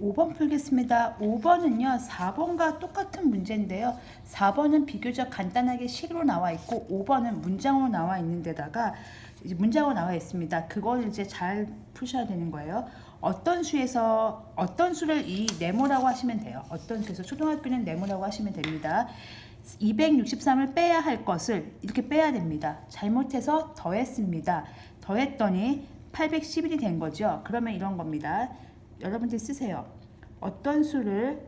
5번 풀겠습니다. 5번은요, 4번과 똑같은 문제인데요. 4번은 비교적 간단하게 식으로 나와 있고, 5번은 문장으로 나와 있는 데다가 이제 문장으로 나와 있습니다. 그걸 이제 잘 푸셔야 되는 거예요. 어떤 수에서 어떤 수를 이 네모라고 하시면 돼요. 어떤 수에서 초등학교는 네모라고 하시면 됩니다. 263을 빼야 할 것을 이렇게 빼야 됩니다. 잘못해서 더했습니다. 더했더니 811이 된 거죠. 그러면 이런 겁니다. 여러분들 쓰세요. 어떤 수를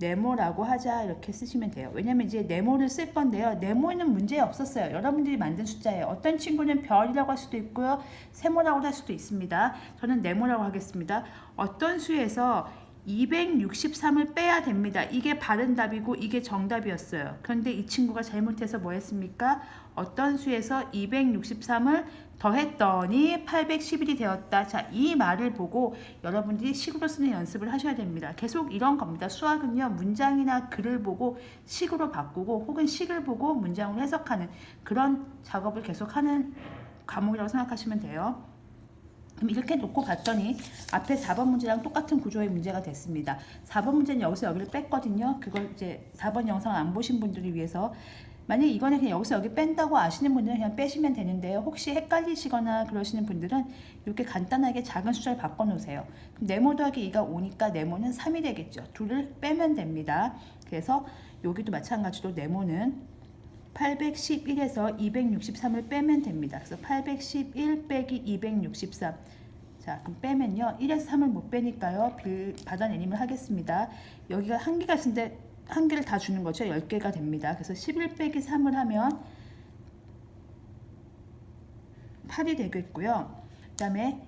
네모라고 하자 이렇게 쓰시면 돼요. 왜냐면 이제 네모를 쓸 건데요. 네모는 문제 없었어요. 여러분들이 만든 숫자예요. 어떤 친구는 별이라고 할 수도 있고요. 세모라고 할 수도 있습니다. 저는 네모라고 하겠습니다. 어떤 수에서 263을 빼야 됩니다. 이게 바른 답이고 이게 정답이었어요. 그런데 이 친구가 잘못해서 뭐 했습니까? 어떤 수에서 263을 더했더니 811이 되었다. 자, 이 말을 보고 여러분들이 식으로 쓰는 연습을 하셔야 됩니다. 계속 이런 겁니다. 수학은요, 문장이나 글을 보고 식으로 바꾸고 혹은 식을 보고 문장으로 해석하는 그런 작업을 계속 하는 과목이라고 생각하시면 돼요. 그럼 이렇게 놓고 봤더니 앞에 4번 문제랑 똑같은 구조의 문제가 됐습니다. 4번 문제는 여기서 여기를 뺐거든요. 그걸 이제 4번 영상을 안 보신 분들을 위해서 만약에 이거는 그냥 여기서 여기 뺀다고 아시는 분들은 그냥 빼시면 되는데요. 혹시 헷갈리시거나 그러시는 분들은 이렇게 간단하게 작은 숫자를 바꿔 놓으세요. 그럼 네모 더하기 2가 5니까 네모는 3이 되겠죠. 둘을 빼면 됩니다. 그래서 여기도 마찬가지로 네모는 811에서 263을 빼면 됩니다. 그래서 811 빼기 263. 자, 그럼 빼면요. 1에서 3을 못 빼니까요. 빌 받아내림을 하겠습니다. 여기가 한 개가 있는데 한 개를 다 주는 거죠. 10개가 됩니다. 그래서 11 빼기 3을 하면 8이 되겠고요. 그 다음에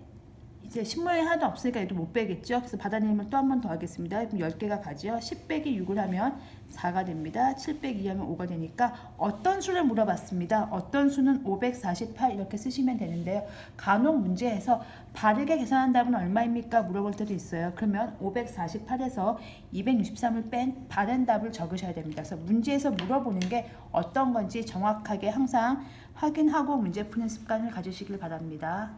이제 신문이 하나도 없으니까 얘도 못 빼겠죠. 그래서 받아내림을 또 한 번 더 하겠습니다. 그럼 10개가 가죠. 10 빼기 6을 하면 4가 됩니다. 7 빼기 2 하면 5가 되니까 어떤 수를 물어봤습니다. 어떤 수는 548 이렇게 쓰시면 되는데요. 간혹 문제에서 바르게 계산한 답은 얼마입니까? 물어볼 때도 있어요. 그러면 548에서 263을 뺀 바른 답을 적으셔야 됩니다. 그래서 문제에서 물어보는 게 어떤 건지 정확하게 항상 확인하고 문제 푸는 습관을 가지시길 바랍니다.